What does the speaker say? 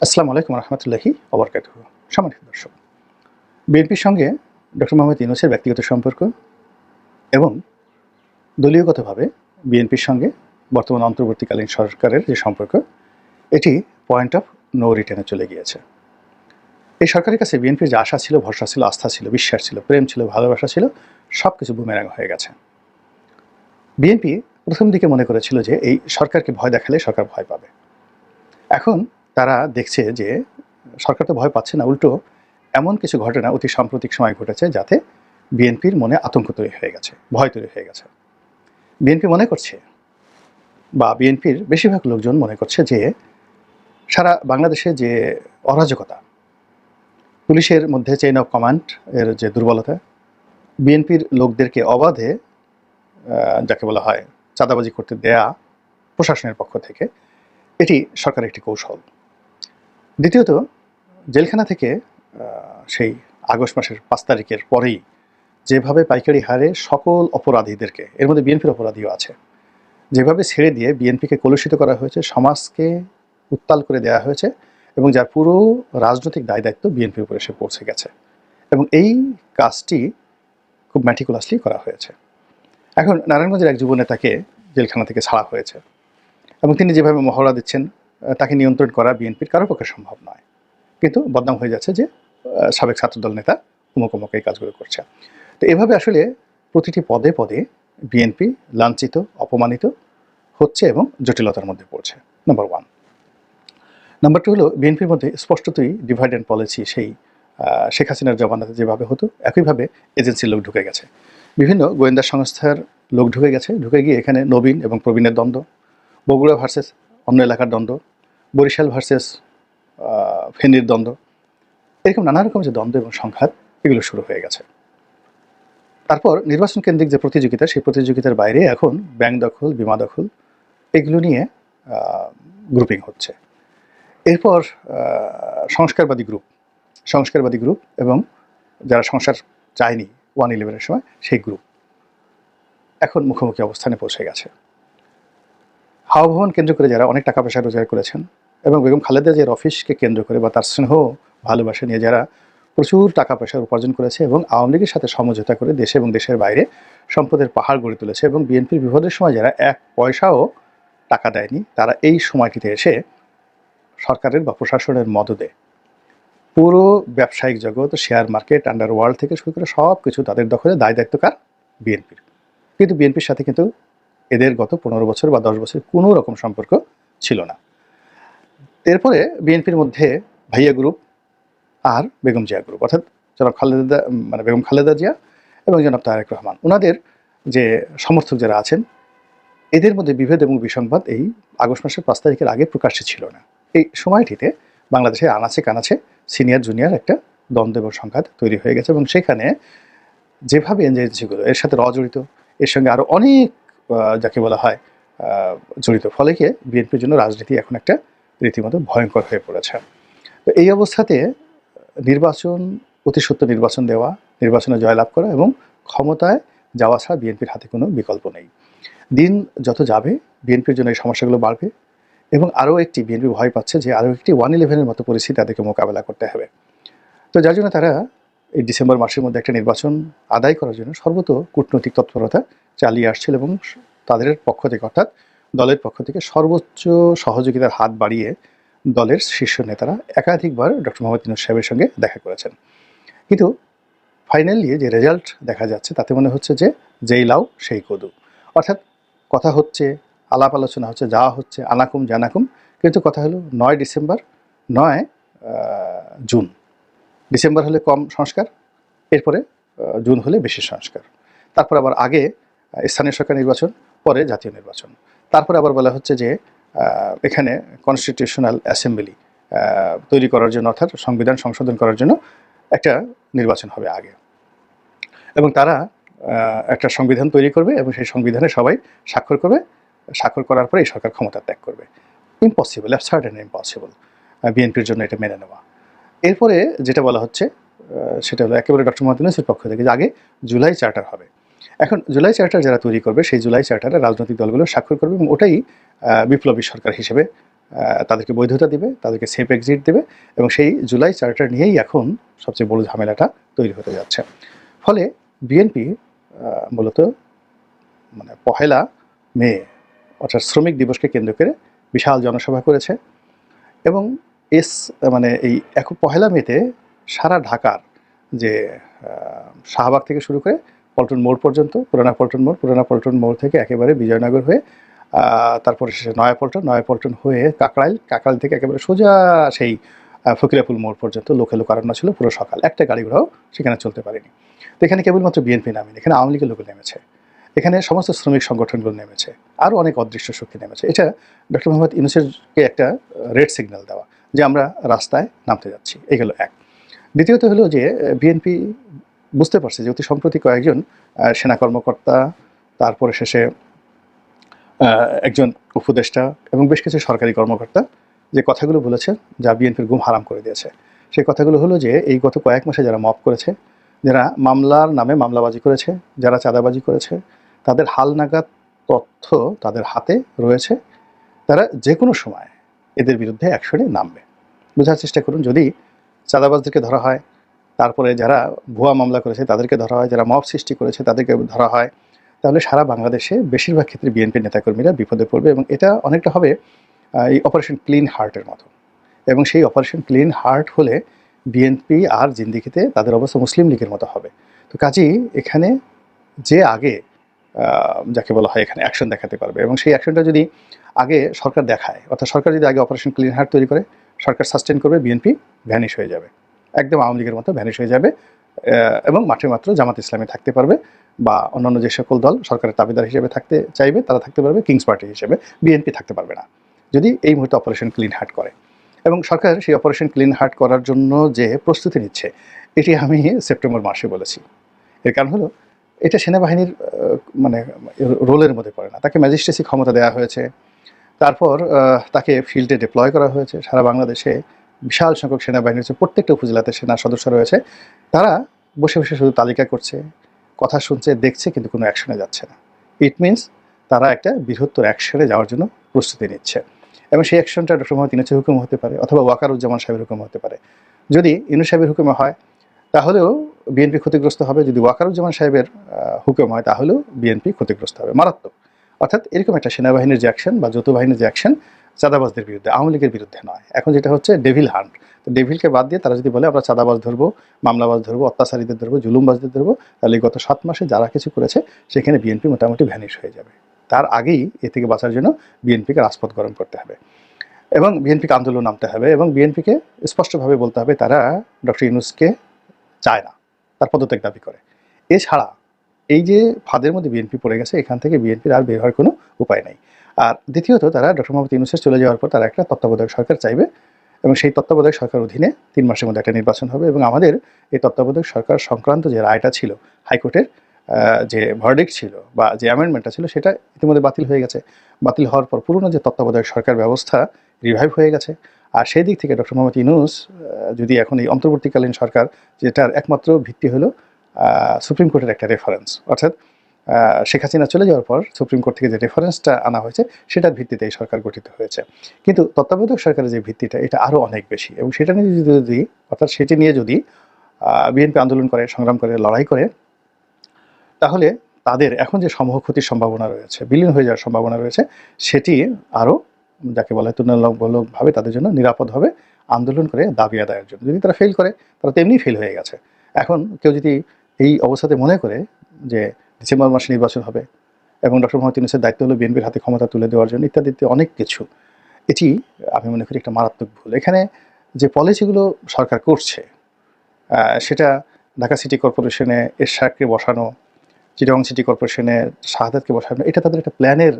আসসালামু আলাইকুম রহমতুল্লাহি অবরকাত সম্মানিত দর্শক, বিএনপির সঙ্গে ডক্টর মোহাম্মদ ইউনুসের ব্যক্তিগত সম্পর্ক এবং দলীয়গতভাবে বিএনপির সঙ্গে বর্তমান অন্তর্বর্তীকালীন সরকারের যে সম্পর্ক, এটি পয়েন্ট অফ নো রিটার্নে চলে গিয়েছে। এই সরকারের কাছে বিএনপির যে আশা ছিল, ভরসা ছিল, আস্থা ছিল, বিশ্বাস ছিল, প্রেম ছিল, ভালোবাসা ছিল সব কিছু বুমেরাং হয়ে গেছে। বিএনপি প্রথম দিকে মনে করেছিল যে এই সরকারকে ভয় দেখালে সরকার ভয় পাবে। এখন তারা দেখছে যে সরকার তো ভয় পাচ্ছে না, উল্টো এমন কিছু ঘটনা অতি সাম্প্রতিক সময় ঘটেছে যাতে বিএনপির মনে আতঙ্ক তৈরি হয়ে গেছে, ভয় তৈরি হয়ে গেছে। বিএনপি মনে করছে বা বিএনপির বেশিরভাগ লোকজন মনে করছে যে সারা বাংলাদেশে যে অরাজকতা, পুলিশের মধ্যে চেইন অফ কমান্ড এর যে দুর্বলতা, বিএনপির লোকদেরকে অবাধে যাকে বলা হয় চাঁদাবাজি করতে দেয়া প্রশাসনের পক্ষ থেকে, এটি সরকারের একটি কৌশল। দ্বিতীয়ত, জেলখানা থেকে সেই আগস্ট মাসের পাঁচ তারিখের পরেই যেভাবে পাইকারি হারে সকল অপরাধীদেরকে, এর মধ্যে বিএনপির অপরাধীও আছে, যেভাবে ছেড়ে দিয়ে বিএনপিকে কলুষিত করা হয়েছে, সমাজকে উত্তাল করে দেওয়া হয়েছে এবং যার পুরো রাজনৈতিক দায় দায়িত্ব বিএনপির উপরে এসে পৌঁছে গেছে। এবং এই কাজটি খুব ম্যাটিকুলাসলি করা হয়েছে। এখন নারায়ণগঞ্জের এক যুব নেতাকে জেলখানা থেকে ছাড়া হয়েছে এবং তিনি যেভাবে মহড়া দিচ্ছেন তাকে নিয়ন্ত্রণ করা বিএনপির কারও পক্ষে সম্ভব নয়। কিন্তু বদনাম হয়ে যাচ্ছে যে সাবেক ছাত্রদল নেতা অমুক এই কাজগুলো করছে। তো এভাবে আসলে প্রতিটি পদে পদে বিএনপি লাঞ্ছিত, অপমানিত হচ্ছে এবং জটিলতার মধ্যে পড়ছে। নাম্বার ওয়ান নাম্বার টু হলো, বিএনপির মধ্যে স্পষ্টতই ডিভাইড অ্যান্ড পলিসি সেই শেখ হাসিনার জমানাতে যেভাবে হতো, একইভাবে এজেন্সির লোক ঢুকে গেছে। বিভিন্ন গোয়েন্দা সংস্থার লোক ঢুকে গেছে, ঢুকে গিয়ে এখানে নবীন এবং প্রবীণের দ্বন্দ্ব, বগুড়া ভার্সেস অন্য এলাকার দ্বন্দ্ব বরিশাল ভার্সেস ফেনীর দ্বন্দ্ব। এরকম নানা রকম যে দ্বন্দ্ব এবং সংঘাত এগুলো শুরু হয়ে গেছে। তারপর নির্বাচন কেন্দ্রিক যে প্রতিযোগিতা, সেই প্রতিযোগিতার বাইরে এখন ব্যাংক দখল, বিমা দখল এগুলো নিয়ে গ্রুপিং হচ্ছে। এরপর সংস্কারবাদী গ্রুপ সংস্কারবাদী গ্রুপ এবং যারা সংসার চায়নি ওয়ান ইলেভেনের সময়, সেই গ্রুপ এখন মুখোমুখি অবস্থানে পৌঁছে গেছে। হাওয়া ভবন কেন্দ্র করে যারা অনেক টাকা পয়সা রোজগার করেছেন এবং বেগম খালেদা জিয়ার অফিসকে কেন্দ্র করে বা তার স্নেহ, ভালোবাসা নিয়ে যারা প্রচুর টাকা পয়সা উপার্জন করেছে এবং আওয়ামী লীগের সাথে সমঝোতা করে দেশে এবং দেশের বাইরে সম্পদের পাহাড় গড়ে তুলেছে এবং বিএনপির বিপদের সময় যারা এক পয়সাও টাকা দেয়নি, তারা এই সময়টিতে এসে সরকারের বা প্রশাসনের মদদে পুরো ব্যবসায়িক জগৎ শেয়ার মার্কেট আন্ডার ওয়ার্ল্ড থেকে শুরু করে সব কিছু তাদের দখলে, দায় দায়িত্বকার বিএনপির। কিন্তু বিএনপির সাথে কিন্তু এদের গত পনেরো বছর বা দশ বছর কোনো রকম সম্পর্ক ছিল না। এরপরে বিএনপির মধ্যে ভাইয়া গ্রুপ আর বেগম জিয়া গ্রুপ অর্থাৎ জনাব খালেদা মানে বেগম খালেদা জিয়া এবং জনাব তারেক রহমান। ওনাদের যে সমর্থক যারা আছেন, এদের মধ্যে বিভেদ এবং বিসংবাদ এই আগস্ট মাসের পাঁচ তারিখের আগে প্রকাশ্যে ছিল না। এই সময়টিতে বাংলাদেশে আনাচে কানাচে সিনিয়র, জুনিয়র একটা দ্বন্দ্ব এবং সংঘাত তৈরি হয়ে গেছে এবং সেখানে যেভাবে এজেন্সিগুলো এর সাথে র জড়িত, এর সঙ্গে আরও অনেক যাকে বলা হয় জড়িত। ফলে গিয়ে বিএনপির জন্য রাজনীতি এখন একটা রীতিমতো ভয়ঙ্কর হয়ে পড়েছে। তো এই অবস্থাতে নির্বাচন অতি সত্য নির্বাচন দেওয়া, নির্বাচনে জয়লাভ করা এবং ক্ষমতায় যাওয়া ছাড়া বিএনপির হাতে কোনো বিকল্প নেই। দিন যত যাবে, বিএনপির জন্য এই সমস্যাগুলো বাড়বে এবং আরও একটি, বিএনপি ভয় পাচ্ছে যে আরও একটি ওয়ান ইলেভেনের মতো পরিস্থিতি তাদেরকে মোকাবেলা করতে হবে। তো যার জন্য তারা এই ডিসেম্বর মাসের মধ্যে একটা নির্বাচন আদায় করার জন্য সর্বত কূটনৈতিক তৎপরতা চালিয়ে আসছিল এবং তাদের পক্ষ থেকে অর্থাৎ দলের পক্ষ থেকে সর্বোচ্চ সহযোগিতার হাত বাড়িয়ে দলের শীর্ষ নেতারা একাধিকবার ডক্টর মোহাম্মদ ইনুস সাহেবের সঙ্গে দেখা করেছেন। কিন্তু ফাইনালি যে রেজাল্ট দেখা যাচ্ছে, তাতে মনে হচ্ছে যে যেই লাউ, সেই কদু। অর্থাৎ কথা হচ্ছে, আলাপ আলোচনা হচ্ছে যাওয়া হচ্ছে, আনাকুম জানাকুম। কিন্তু কথা হলো নয় ডিসেম্বর, নয় জুন। ডিসেম্বর হলে কম সংস্কার, এরপরে জুন হলে বেশি সংস্কার। তারপর আবার আগে স্থানীয় সরকার নির্বাচন, পরে জাতীয় নির্বাচন। তারপরে আবার বলা হচ্ছে যে এখানে কনস্টিটিউশনাল অ্যাসেম্বলি তৈরি করার জন্য অর্থাৎ সংবিধান সংশোধন করার জন্য একটা নির্বাচন হবে আগে। এবং তারা একটা সংবিধান তৈরি করবে এবং সেই সংবিধানে সবাই স্বাক্ষর করবে। স্বাক্ষর করার পরে এই সরকার ক্ষমতা ত্যাগ করবে। ইম্পসিবল অ্যাবসার্ড অ্যান্ড ইম্পসিবল বিএনপির জন্য এটা মেনে নেওয়া। এরপরে যেটা বলা হচ্ছে সেটা হলো একেবারে ডক্টর মোহাম্মদ পক্ষ থেকে যে আগে জুলাই চার্টার হবে। এখন জুলাই চার্টার যারা তৈরি করবে, সেই জুলাই চার্টারে রাজনৈতিক দলগুলো স্বাক্ষর করবে এবং ওটাই বিপ্লবী সরকার হিসেবে তাদেরকে বৈধতা দিবে, তাদেরকে সেফ এক্সিট দেবে এবং সেই জুলাই চার্টার নিয়েই এখন সবচেয়ে বড় ঝামেলাটা তৈরি হতে যাচ্ছে। ফলে বিএনপি মূলত মানে পহেলা মে, অর্থাৎ শ্রমিক দিবসকে কেন্দ্র করে বিশাল জনসভা করেছে এবং এস মানে এই এক, পহেলা মেতে সারা ঢাকার যে শাহবাগ থেকে শুরু করে পল্টন মোড় পর্যন্ত, পুরানা পল্টন মোড়, পুরানা পল্টন মোড় থেকে একেবারে বিজয়নগর হয়ে তারপরে শেষে নয়াপল্টন নয়াপল্টন হয়ে কাকরাইল কাকরাইল থেকে একেবারে সোজা সেই ফকিরাপুল মোড় পর্যন্ত লোকে লোকারণ্য ছিল পুরো সকাল। একটা গাড়ি ঘোড়াও সেখানে চলতে পারেনি। তো এখানে কেবলমাত্র বিএনপি নামেনি, এখানে আওয়ামী লীগের লোক নেমেছে। এখানে সমস্ত শ্রমিক সংগঠনগুলো নেমেছে আরও অনেক অদৃশ্য শক্তি নেমেছে। এটা ডক্টর মোহাম্মদ ইউনুসেরকে একটা রেড সিগন্যাল দেওয়া যে আমরা রাস্তায় নামতে যাচ্ছি। এই গেল এক। দ্বিতীয়ত হলো যে, বিএনপি বুঝতে পারছে যে অতি সম্প্রতি কয়েকজন সেনা কর্মকর্তা, তারপরে শেষে একজন উপদেষ্টা এবং বেশ কিছু সরকারি কর্মকর্তা যে কথাগুলো বলেছে যা বিএনপির গুম হারাম করে দিয়েছে। সেই কথাগুলো হলো যে এই গত কয়েক মাসে যারা মপ করেছে, যারা মামলার নামে মামলাবাজি করেছে, যারা চাঁদাবাজি করেছে, তাদের হালনাগাদ তথ্য তাদের হাতে রয়েছে। তারা যে কোনো সময় এদের বিরুদ্ধে অ্যাকশনে নামবে। বোঝার চেষ্টা করুন, যদি চাঁদাবাজদেরকে ধরা হয় তারপরে যারা ভুয়া মামলা করেছে তাদেরকে ধরা হয়, যারা মব সৃষ্টি করেছে তাদেরকে ধরা হয়। তাহলে সারা বাংলাদেশে বেশিরভাগ ক্ষেত্রে বিএনপি নেতাকর্মীরা বিপদে পড়বে এবং এটা অনেকটা হবে এই অপারেশন ক্লিন হার্টের মতো। এবং সেই অপারেশন ক্লিন হার্ট হলে বিএনপি আর জিন্দিগিতে তাদের অবস্থা মুসলিম লীগের মতো হবে। তো কাজেই এখানে যে আগে যাকে বলা হয় এখানে অ্যাকশন দেখাতে পারবে এবং সেই অ্যাকশনটা যদি আগে সরকার দেখায়, অর্থাৎ সরকার যদি আগে অপারেশন ক্লিন হার্ট তৈরি করে, সরকার সাস্টেন করবে, বিএনপি ভ্যানিশ হয়ে যাবে। একদম আওয়ামী লীগের মতো ভ্যানিশ হয়ে যাবে এবং মাঠে মাত্র জামাত ইসলামী থাকতে পারবে বা অন্যান্য যে সকল দল সরকারের দাবিদার হিসেবে থাকতে চাইবে, তারা থাকতে পারবে কিংস পার্টি হিসেবে বিএনপি থাকতে পারবে না। যদি এই মুহূর্তে অপারেশন ক্লিন হার্ট করে, এবং সরকার সেই অপারেশন ক্লিন হার্ট করার জন্য যে প্রস্তুতি নিচ্ছে, এটি আমি সেপ্টেম্বর মাসে বলেছি। এর কারণ হলো, এটা সেনাবাহিনীর মানে রোলের মধ্যে পড়ে না। তাকে ম্যাজিস্ট্রেসি ক্ষমতা দেওয়া হয়েছে, তারপর তাকে ফিল্ডে ডিপ্লয় করা হয়েছে। সারা বাংলাদেশে বিশাল সংখ্যক সেনাবাহিনী রয়েছে, প্রত্যেকটা উপজেলাতে সেনা সদস্য রয়েছে। তারা বসে বসে শুধু তালিকা করছে, কথা শুনছে, দেখছে, কিন্তু কোনো অ্যাকশনে যাচ্ছে না। ইট মিনস তারা একটা বৃহত্তর অ্যাকশনে যাওয়ার জন্য প্রস্তুতি নিচ্ছে। এবং সেই অ্যাকশনটা ডক্টর মোহাম্মদ ইনুসের হুকুম হতে পারে, অথবা ওয়াকারুজ্জামান সাহেবের হুকুম হতে পারে। যদি ইনু সাহেবের হুকুমে হয়, তাহলেও বিএনপি ক্ষতিগ্রস্ত হবে। যদি ওয়াকারুজ্জামান সাহেবের হুকুম হয়, তাহলেও বিএনপি ক্ষতিগ্রস্ত হবে, মারাত্মক। অর্থাৎ এরকম একটা সেনাবাহিনীর যে অ্যাকশন বা যৌথ বাহিনীর যে অ্যাকশন চাঁদাবাজদের বিরুদ্ধে, আওয়ামী লীগের বিরুদ্ধে নয়। এখন যেটা হচ্ছে ডেভিল হান্ট তো ডেভিলকে বাদ দিয়ে তারা যদি বলে, আমরা চাঁদাবাজ ধরবো, মামলাবাজ ধরবো, অত্যাচারীদের ধরবো, জুলুমবাজদের ধরবো, তাহলে গত সাত মাসে যারা কিছু করেছে, সেখানে বিএনপি মোটামুটি ভ্যানিশ হয়ে যাবে। তার আগেই এ থেকে বাঁচার জন্য বিএনপিকে রাজপথ গরম করতে হবে এবং বিএনপিকে আন্দোলন নামতে হবে এবং বিএনপিকে স্পষ্টভাবে বলতে হবে, তারা ডক্টর ইউনুসকে চায় না, তার পদত্যাগ দাবি করে। এছাড়া এই যে ফাঁদের মধ্যে বিএনপি পড়ে গেছে, এখান থেকে বিএনপির আর বের হওয়ার কোনো উপায় নেই। আর দ্বিতীয়ত তারা ডক্টর মোহাম্মদ ইউনুসের চলে যাওয়ার পর তারা একটা তত্ত্বাবধায়ক সরকার চাইবে এবং সেই তত্ত্বাবধায়ক সরকার অধীনে তিন মাসের মধ্যে একটা নির্বাচন হবে এবং আমাদের এই তত্ত্বাবধায়ক সরকার সংক্রান্ত যে রায়টা ছিল, হাইকোর্টের যে ভার্ডিক্ট ছিল বা যে অ্যামেন্ডমেন্টটা ছিল, সেটা ইতিমধ্যে বাতিল হয়ে গেছে। বাতিল হওয়ার পর পুরনো যে তত্ত্বাবধায়ক সরকার ব্যবস্থা রিভাইভ হয়ে গেছে। আর সেই দিক থেকে ডক্টর মোহাম্মদ ইউনুস যদি এখন এই অন্তর্বর্তীকালীন সরকার, যেটার একমাত্র ভিত্তি হলো সুপ্রিম কোর্টের একটা রেফারেন্স অর্থাৎ শেখ হাসিনা চলে যাওয়ার পর সুপ্রিম কোর্ট থেকে যে রেফারেন্সটা আনা হয়েছে, সেটার ভিত্তিতে এই সরকার গঠিত হয়েছে। কিন্তু তত্ত্বাবধায়ক সরকারের যে ভিত্তিটা, এটা আরও অনেক বেশি। এবং সেটা নিয়ে যদি অর্থাৎ সেটি নিয়ে যদি বিএনপি আন্দোলন করে, সংগ্রাম করে, লড়াই করে, তাহলে তাদের এখন যে সমূহ ক্ষতির সম্ভাবনা রয়েছে, বিলীন হয়ে যাওয়ার সম্ভাবনা রয়েছে, সেটি আরও যাকে বলা হয় তুলনামূলকভাবে তাদের জন্য নিরাপদ হবে, আন্দোলন করে দাবি আদায়ের জন্য। যদি তারা ফেল করে, তারা তেমনি ফেল হয়ে গেছে। এখন কেউ যদি এই অবস্থাতে মনে করে যে ডিসেম্বর মাসে নির্বাচন হবে এবং ডক্টর মোহাম্মদ ইউনুসের দায়িত্ব হলো বিএনপির হাতে ক্ষমতা তুলে দেওয়ার জন্য ইত্যাদি ইত্যাদি অনেক কিছু। এটি আমি মনে করি একটা মারাত্মক ভুল। এখানে যে পলিসিগুলো সরকার করছে সেটা ঢাকা সিটি কর্পোরেশনে এরশাদকে বসানো চিটং সিটি কর্পোরেশনে শাহাদাতকে বসানো, এটা তাদের একটা প্ল্যানের